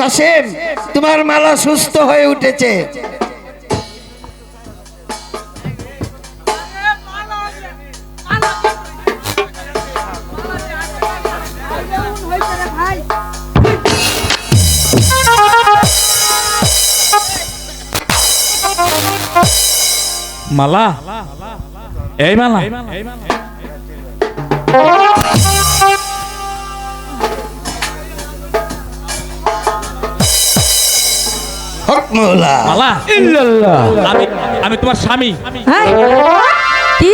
কাসেম তোমার মালা সুস্থ হয়ে উঠেছে। মালা এই মালা হক মৌলা। মালা। আমি আমি তোমার স্বামী। হ্যাঁ কি?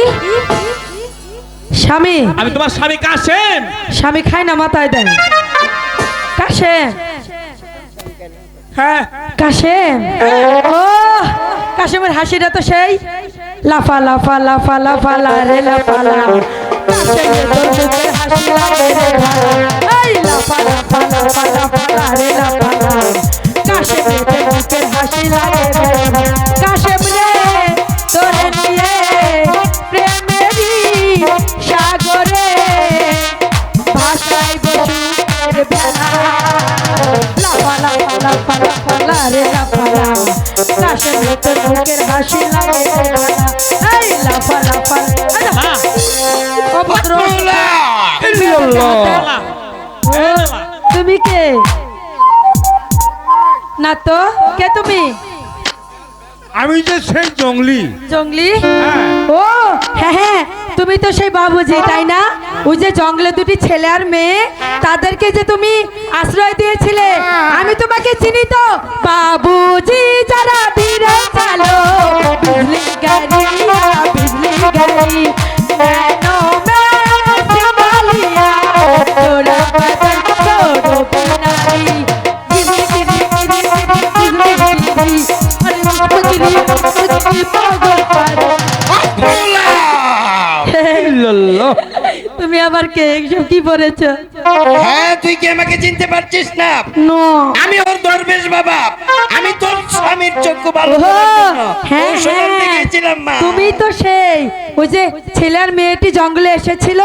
স্বামী? আমি তোমার স্বামী কাসেম স্বামী খায় না মাথায় দেয় কাশেম। হ্যাঁ। কাশেম? ও কাশেমের হাসিটা তো সেই। লাফা লাফা লাফা লাফা লা রে লাফা লা। কাশেমের তোর মুখের হাসি লাগে রে ভালা। এই লাফা লাফা লাফা লাফা লা রে লাফা লা কাশেমের তোর মুখের হাসি লাগে রে। কাশেম রে তোরে নিয়ে প্রেমেরই সাগরে ভাষায় বসুর বেলা। লাফা লাফা লাফা লাফা লা রে লাফা কাশেম রে তোর মুখের হাসি লাগে এই লাফা লাফা অভদ্র। মৌলা মালা ও, তুমি কে? না তো কে তুমি? আমি যে সেই জঙ্গলি। জঙ্গলি? হ্যাঁ। ও হ্যাঁ হ্যাঁ তুমি তো সেই বাবুজি তাই না? ওই যে জঙ্গলে দুটি ছেলে আর মেয়ে তাদেরকে যে তুমি আশ্রয় দিয়েছিলে আমি তোমাকে চিনি তো। বাবুজি যারা ধীরে চালো বিজলি গাড়ি বিজলি গাড়ি তুমি আবার কে? এসব কি পড়েছো হ্যাঁ তুই কি আমাকে চিনতে পারছিস না? আমি ওর দরবেশ বাবা। আমি তোর স্বামীর চক্ষু ভালো হ্যাঁ, হ্যাঁ। গেছিলাম মা। তুমি তো সেই ওই যে ছেলে আর মেয়েটি জঙ্গলে এসেছিল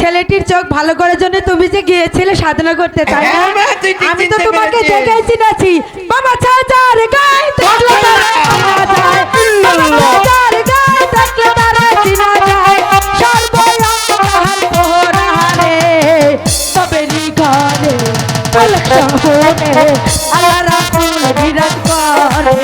ছেলেটির চোখ ভালো করার জন্য তুমি যে গিয়েছিলে সাধনা করতে তাই না? হ্যাঁ, আমি তো তোমাকে পেরেছিস। দেখে চিনাছি বাবা চাচার গায়ে দেখলে তারা চিনা যায়। বাবা চাচার গায়ে দেখলে তারা চিনা যায়। সর্বয়ঙ্কার পোহরারে তবেরি ঘরে আল্লাহ রাসূল বিরাজ করে।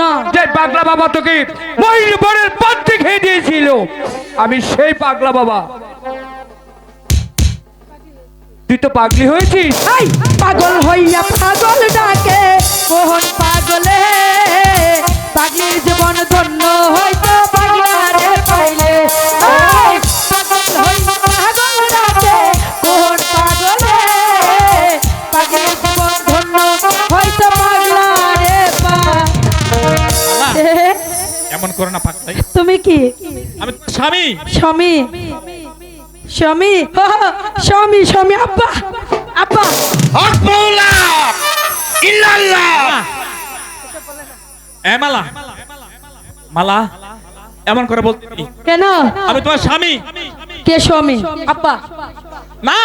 না। যে পাগলা বাবা তোকে মহিল পাত্রে খেয়ে দিয়েছিল আমি সেই পাগলা বাবা। তুই তো পাগলি হয়েছিস। পাগল হইয়া পাগল ডাকে মোহন পাগলে। পাগলির জীবন ধন্য হয়তো পাগলারে পাইলে। কি? আমি স্বামী। স্বামী। স্বামী? স্বামী স্বামী আব্বা আব্বা। হক মৌলা ইল্লাল্লাহ। এ মালা। মালা এমন করে বলতে কেন? আমি তোমার স্বামী। কে স্বামী? আব্বা। না।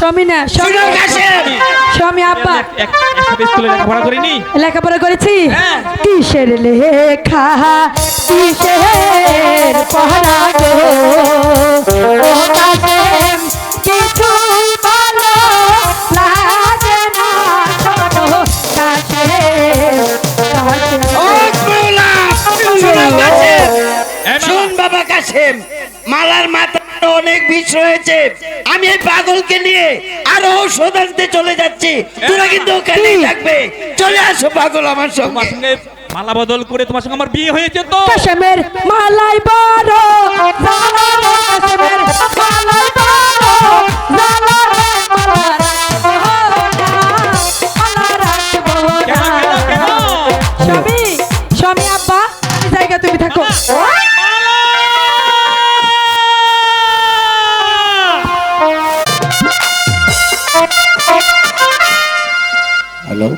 স্বামী না স্বামী। স্কুলে লেখাপড়া করিনি? লেখাপড়া করেছি? হ্যাঁ। কিসের লেখা? কিসের পড়া গো? ও কিছু ভালো লাগে না শুনো বাবা কাসেম মালার মাথা অনেক বিষ রয়েছে। আমি এই পাগলকে নিয়ে আরও ঔষধ আনতে চলে যাচ্ছি। তোরা কিন্তু ওখানেই থাকবে। চলে আসো পাগল আমার সঙ্গে। মালা বদল করে তোমার সঙ্গে আমার বিয়ে হয়েছে তো। কাশেমের মালাই বড় কাশেমের মালাই বড়? স্বামী স্বামী আব্বা এই জায়গা তুমি থাকো। হলো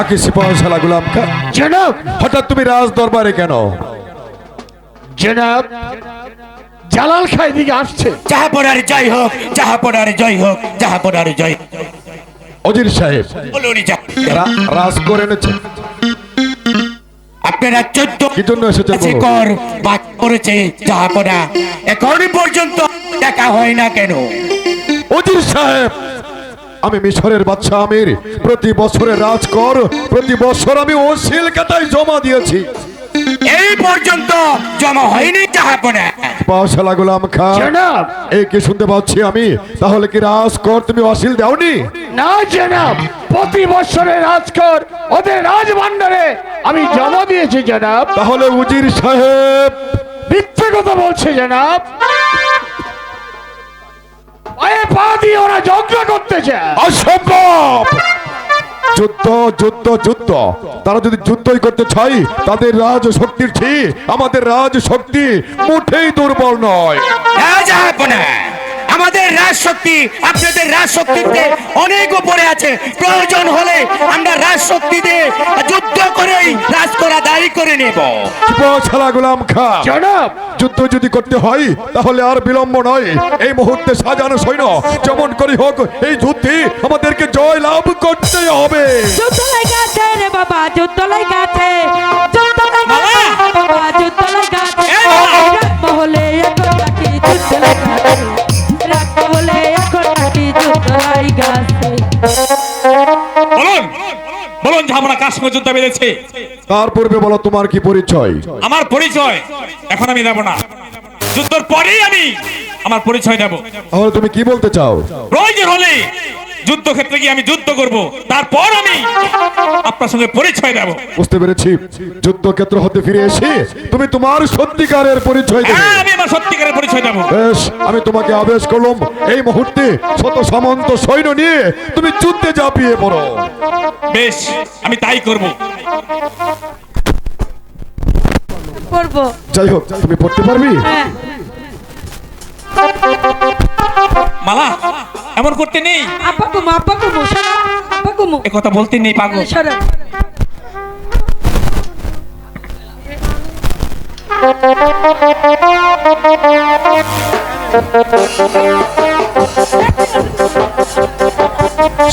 আকি সিপাহশালা গুলাম খা জনাব! হঠাৎ তুমি রাজ দরবারে কেন? জনাব জালাল খা এদিকে আসছে। জাহাপনার জয় হোক জাহাপনার জয় হোক জাহাপনার জয় অজির সাহেব রাজ করে এনেছে। আপনারা চোদ্দ কি জন্য এসেছেন কর বাদ করেছে যাহা পড়া এখনই পর্যন্ত দেখা হয় না কেন? অজির সাহেব আমি মিশরের বাচ্চা আমির। প্রতি বছরে রাজ কর প্রতি বছর আমি ওসিল কাতায় জমা দিয়েছি। এই পর্যন্ত জমা হয়নি পাশালা গোলাম খা জনাব। এই কি শুনতে পাচ্ছি আমি? তাহলে কি রাজ কর তুমি অসিল দাওনি? না জনাব। প্রতি বছরে রাজকর ওদের রাজভান্ডারে আমি জমা দিয়েছি জনাব। তাহলে উজির সাহেব। মিথ্যে কথা বলছে জনাব। পায়ে পা দিয়ে ওরা যজ্ঞ করতেছে। অসম্ভব! যুদ্ধ যুদ্ধ যুদ্ধ। তারা যদি যুদ্ধই করতে চাই তাদের রাজ শক্তির ঠিক আমাদের রাজ শক্তি মুঠেই দুর্বল নয়। আমাদের রাজ শক্তি আপনাদের রাজ শক্তিতে অনেক উপরে আছে। প্রয়োজন হলে আমরা রাজ শক্তি দিয়ে যুদ্ধ করেই রাজ করা দায়ী করে নেব। ছালা গোলাম খা জনাব! যুদ্ধ যদি করতে হয় তাহলে আর বিলম্ব নয়। এই মুহূর্তে সাজানো সৈন্য যেমন করি হোক এই যুদ্ধে আমাদেরকে জয় লাভ করতে হবে। যুদ্ধ লাগাছে রে বাবা যুদ্ধ লাগাছে যুদ্ধ লাগাছে বাবা! যুদ্ধ! রাত মহলে বলুন ঝামরা কার সঙ্গে যুদ্ধ বেঁধেছে? তার পূর্বে বলো তোমার কি পরিচয়? আমার পরিচয়? এখন আমি দেব না। যুদ্ধের পরেই আমি আমার পরিচয় দেব তাহলে তুমি কি বলতে চাও? প্রয়োজন হলে যুদ্ধক্ষেত্রে গিয়ে আমি যুদ্ধ করব। তারপর আমি আপনার সঙ্গে পরিচয় দেব। বুঝতে পেরেছি। যুদ্ধক্ষেত্র হতে ফিরে এসে তুমি তোমার সত্যিকারের পরিচয় দেবে। হ্যাঁ আমি আমার সত্যিকারের পরিচয় দেব। বেশ আমি তোমাকে আদেশ করলাম এই মুহূর্তে শত সামন্ত সৈন্য নিয়ে তুমি যুদ্ধে ঝাঁপিয়ে পড়ো। বেশ আমি তাই করব। করব। যাই হোক তুমি পড়তে পারবি? হ্যাঁ। মালা এমন করতে নেই। আপা কুমু আপা কুমু শোনো আপা কুমু এ কথা বলতে নেই পাগল। শোনো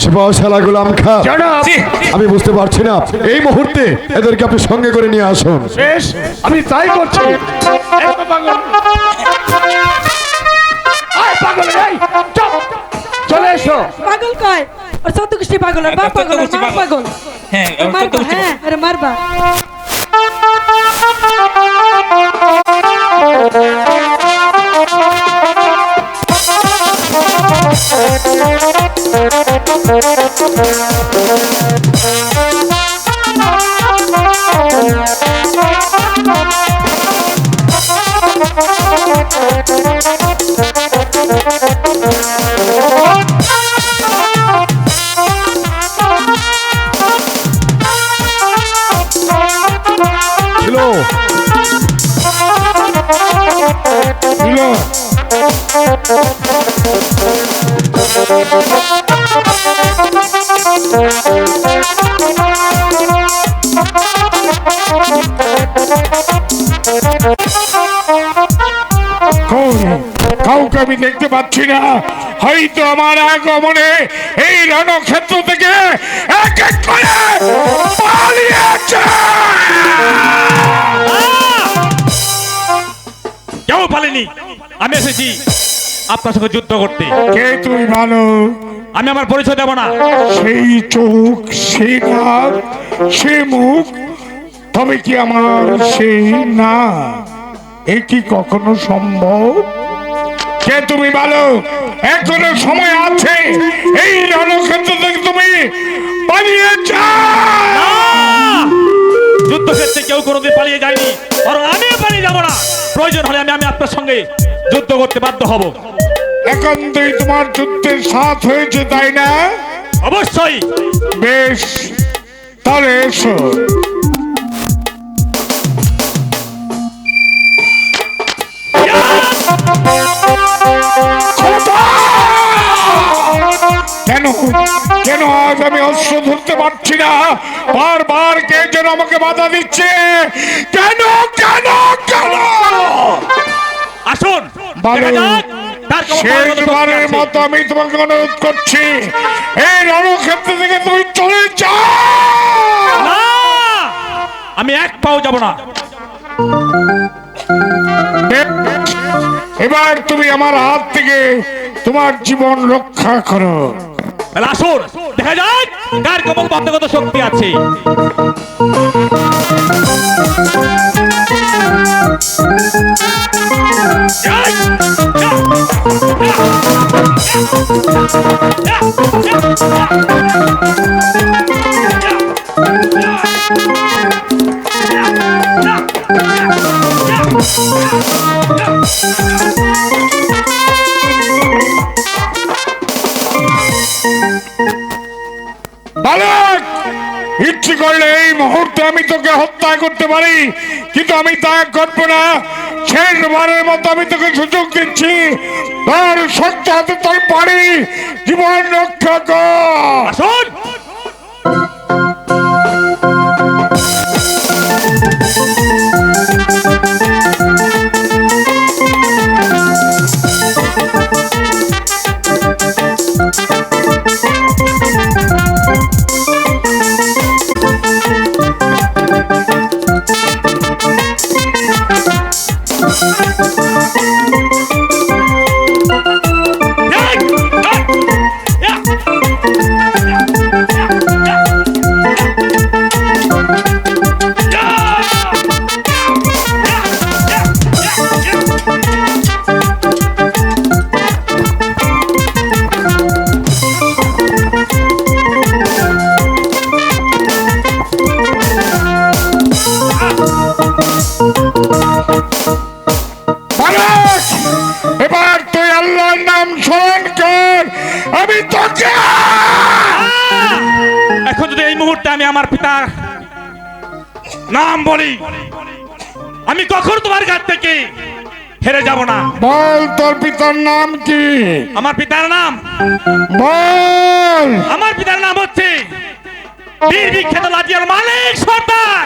শিবাশালা গোলাম খা। আমি বুঝতে পারছি না। এই মুহূর্তে এদেরকে আপনি সঙ্গে করে নিয়ে আসুন। আমি তাই করছি। কয় ওর চৌদ্দ গোষ্ঠী পাগল ওর বাপ পাগল ওর মা পাগল হ্যাঁ ওর মারবা হ্যাঁ আরে মারবা পাচ্ছি না হয়তো আমার আগমনে এই রণক্ষেত্র থেকে এক এক করে পালিয়েছে। কেউ পালেনি আমি এসেছি আপনার সঙ্গে যুদ্ধ করতে। কে তুই ভালো আমি আমার পরিচয় দেব না। সেই চোখ সে নাক সে মুখ তবে কি আমার সেই না? এ কি কখনো সম্ভব? কে তুমি ভালো এখনও সময় আছে। এই রণক্ষেত্র থেকে তুমি পালিয়ে যাও। যুদ্ধক্ষেত্রে কেউ কোনোদিন পালিয়ে যায়নি বরং আমিও পালিয়ে যাব না। প্রয়োজন হলে আমি আমি আপনার সঙ্গে যুদ্ধ করতে বাধ্য হব। একান্তই তোমার যুদ্ধের সাথ হয়েছে তাই না? অবশ্যই। বেশ তাহলে এসো। কেন? কেন আজ আমি অস্ত্র ধরতে পারছি না? বারবার কে যেন আমাকে বাধা দিচ্ছে? কেন কেন কেন? আসুন শেষবারের মতো আমি তোমাকে অনুরোধ করছি এই রণক্ষেত্র থেকে তুমি চলে যাও! আমি এক পাও যাব না। এবার তুমি আমার হাত থেকে তোমার জীবন রক্ষা করো। আসুন দেখা যাক কার কেমন বাধ্যগত শক্তি আছে। বালক ইচ্ছে করলে এই মুহূর্তে আমি তোকে হত্যা করতে পারি, কিন্তু আমি তা করব না। শেষবারের মতো আমি তোকে সুযোগ দিচ্ছি। তোর সত্য হাতে তোর পারি। জীবন রক্ষা কর। তোর পিতার নাম কি? আমার পিতার নাম? বল। আমার পিতার নাম হচ্ছে বীর বিখ্যাত লাজিয়ার মালিক সর্দার।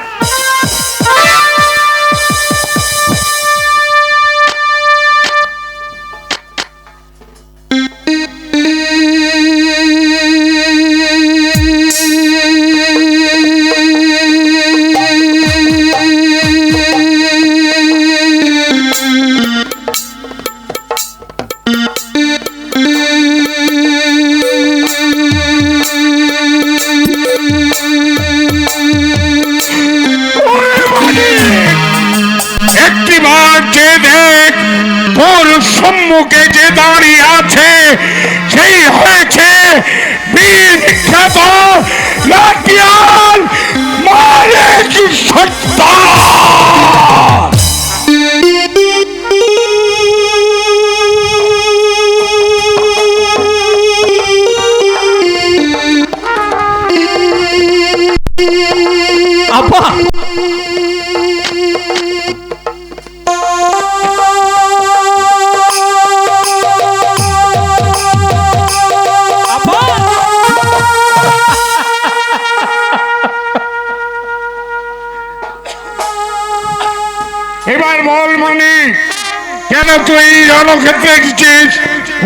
কেন তুই রণক্ষেত্রে এসেছিস।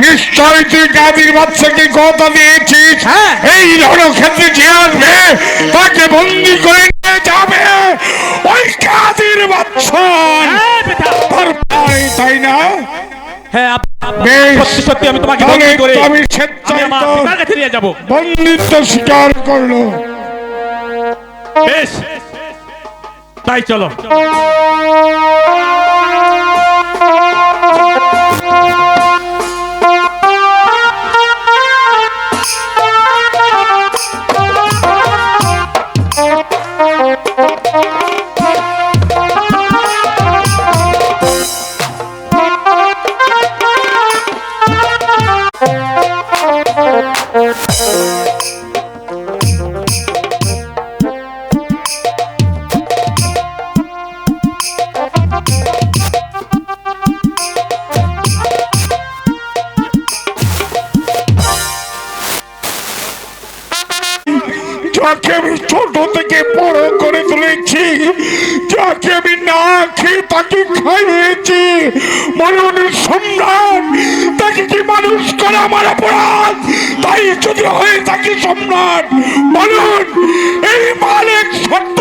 নিশ্চয় তুই কাদির বাচ্চাকে কথা দিয়েছিস। হ্যাঁ। এই রণক্ষেত্রে যে আসবে তাকে বন্দি করে নিয়ে যাবে। ওই কাদির বাচ্চা। হ্যাঁ, তাই না? হ্যাঁ। সত্যি সত্যি আমি তোমাকে তাহলে বন্দি করে আমি আমি আমার কাছে নিয়ে যাব। বন্দিত্ব স্বীকার করল। বেশ। তাই চলো।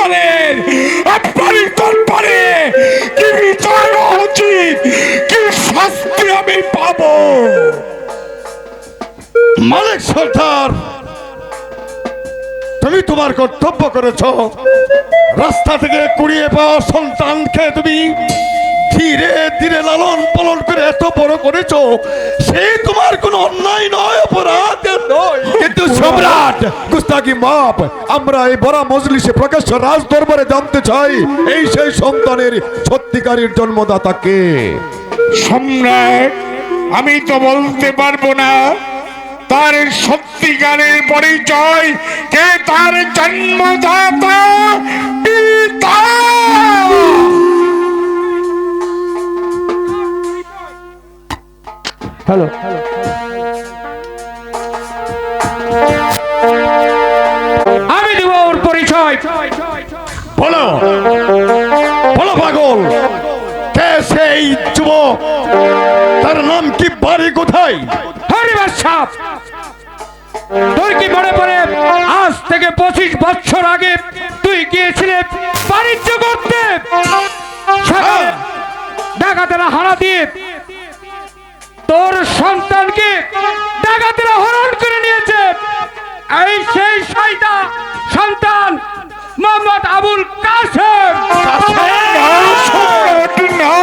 সন্তানের আপনি দরবারে কি বিচার উচিত? কি শাস্তি আমি পাব? মালিক সর্দার, তুমি তোমার কর্তব্য করেছ। রাস্তা থেকে কুড়িয়ে পাওয়া সন্তানকে তুমি ধীরে ধীরে লালন পালন করে এত বড় করেছ, সে তোমার কোনো অন্যায় নয়, অপরাধ নয়। কিন্তু সম্রাট গুস্তাকি মাপ, আমরা এই বড় মজলিসে প্রকাশ্য রাজ দরবারে জানতে চাই, এই সেই সন্তানের সত্যিকারের জন্মদাতাকে সম্রাট, আমি তো বলতে পারব না, তার সত্যিকারের পরিচয় কে তার জন্মদাতা, পিতা! হ্যালো। আমি দেব ওর পরিচয়। বলো। বলো পাগল। কে সেই যুবক? তার নাম কি বাড়ি কোথায়? হরিবার সাপ। তোর কি মনে পড়ে আজ থেকে পঁচিশ বছর আগে তুই গিয়েছিলে বাণিজ্য করতে? সেখানে ডাকাতেরা হারা দিয়ে তোর সন্তানকে ডাকাতেরা হরণ করে নিয়েছে। এই সেই শয়তা সন্তান মোহাম্মদ আবুল কাসেম। না, সম্রাট, না,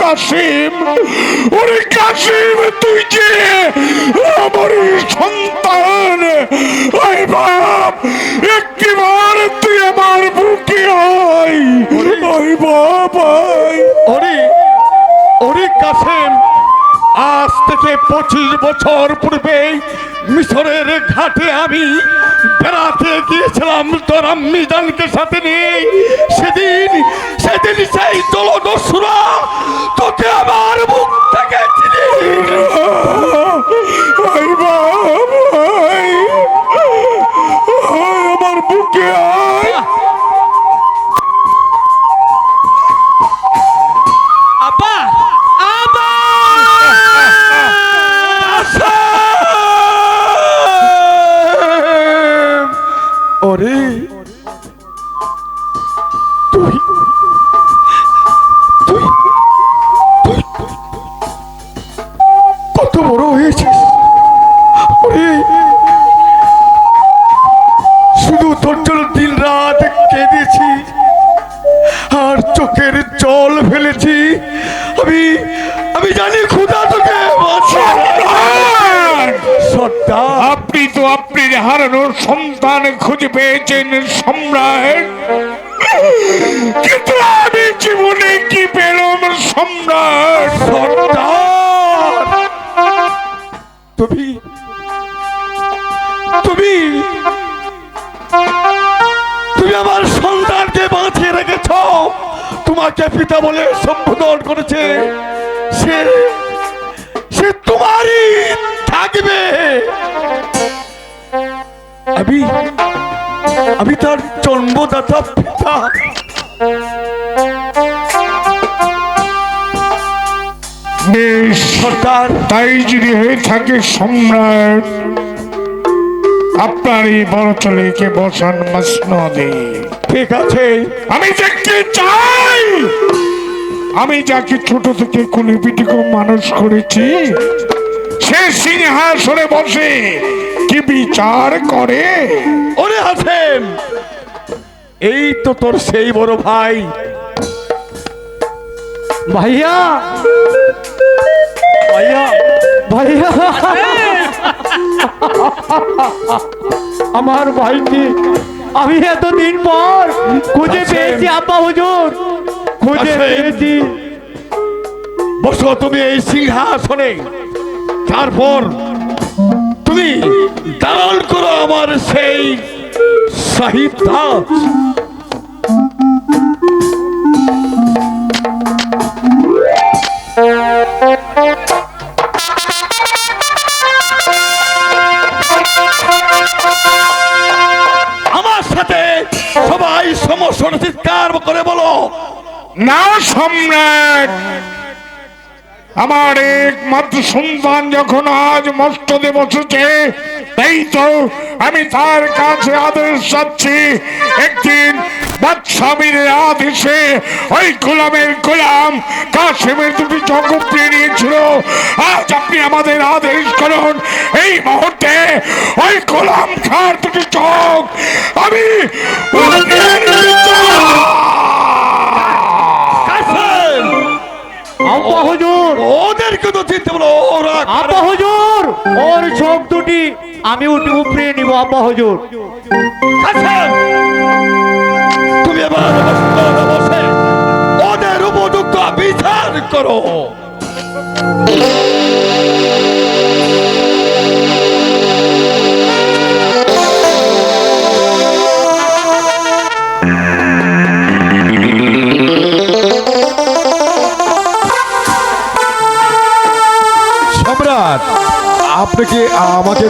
কাসিম ওরে কাসিম তুই যে আমার সন্তান ওই বাপ একটিবার তুই আমার বুকে আয় ওই বাপ ওরে ওরে আজ থেকে পঁচিশ বছর পূর্বে মিশরের ঘাটে আমি বেড়াতে গিয়েছিলাম। তোর মিজানকে সাথে নিয়ে। সেদিন সেদিন সেই জলদস্যুরা ফেলেছি আমি আমি জানি খুদা তোকে আপনি তো আপনি হারানোর সন্তান খুঁজে পেয়েছেন সম্রাট। কিন্তু আমি জীবনে কি পেলাম সম্রাট? সর্দার তোমাকে পিতা বলে সম্বোধন করেছে। সে সে তোমারই থাকবে। আমি আমি তার জন্মদাতা পিতা। বেশ সর্দার তাই যদি হয়ে থাকে সম্রাট আপনার এই বড় ছেলেকে বসান মসনদে। ঠিক আছে। আমি দেখতে চাই আমি যাকে ছোট থেকে কুলি পিটিকে মানুষ করেছি সে সিংহাসনে বসে কি বিচার করে? ওরে হাসেম এই তো তোর সেই বড় ভাই। ভাইয়া ভাইয়া। ভাইয়া। আমার ভাইকে আমি এতদিন পর খুঁজে পেয়েছি আব্বা হুজুর। খুঁজে পেয়েছি। বসো তুমি এই সিংহাসনে। তারপর তুমি দালাল করো আমার সেই দাস। আমার সাথে সবাই সমস্যা চিৎকার করে বলো, না সম্রাট। আমার একমাত্র সন্তান যখন আজ মস্ত মস্তদে বসেছে তাই তো আমি তার কাছে আদেশ চাচ্ছি একদিন বাদশামীর আদেশে ওই গোলামের গোলাম কাশেমের দুটি উপড়িয়ে নিয়েছিল। আজ আপনি আমাদের আদেশ করুন এই মুহূর্তে ওই গোলাম খার দুটি চোখ আমি ওদেরকে তো চিনতে বলো ওরা হুজুর! ওর চোখ দুটি আমি উঠে উপড়িয়ে নিব আব্বা হজুর তুমি এবার বসে। ওদের উপযুক্ত বিচার করো।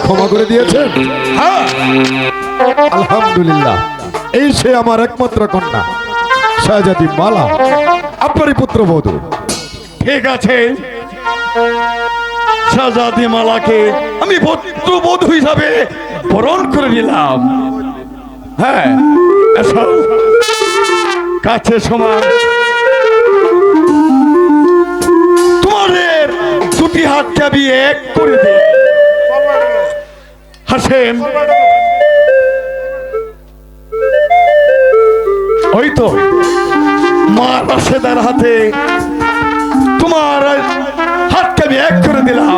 ক্ষমা করে দিয়েছেন? হ্যাঁ। আলহামদুলিল্লাহ। এই সে আমার একমাত্র কন্যা শাহজাদি মালা, আপনারই পুত্রবধূ। ঠিক আছে। শাহজাদি মালাকে আমি পুত্রবধূ হিসাবে বরণ করে নিলাম। হ্যাঁ কাছে সমান তোমাদের দুটি হাতকে আমি এক করে দিই হাসেন ওই তো মা রাশেদার হাতে তোমার হাতকে আমি এক করে দিলাম।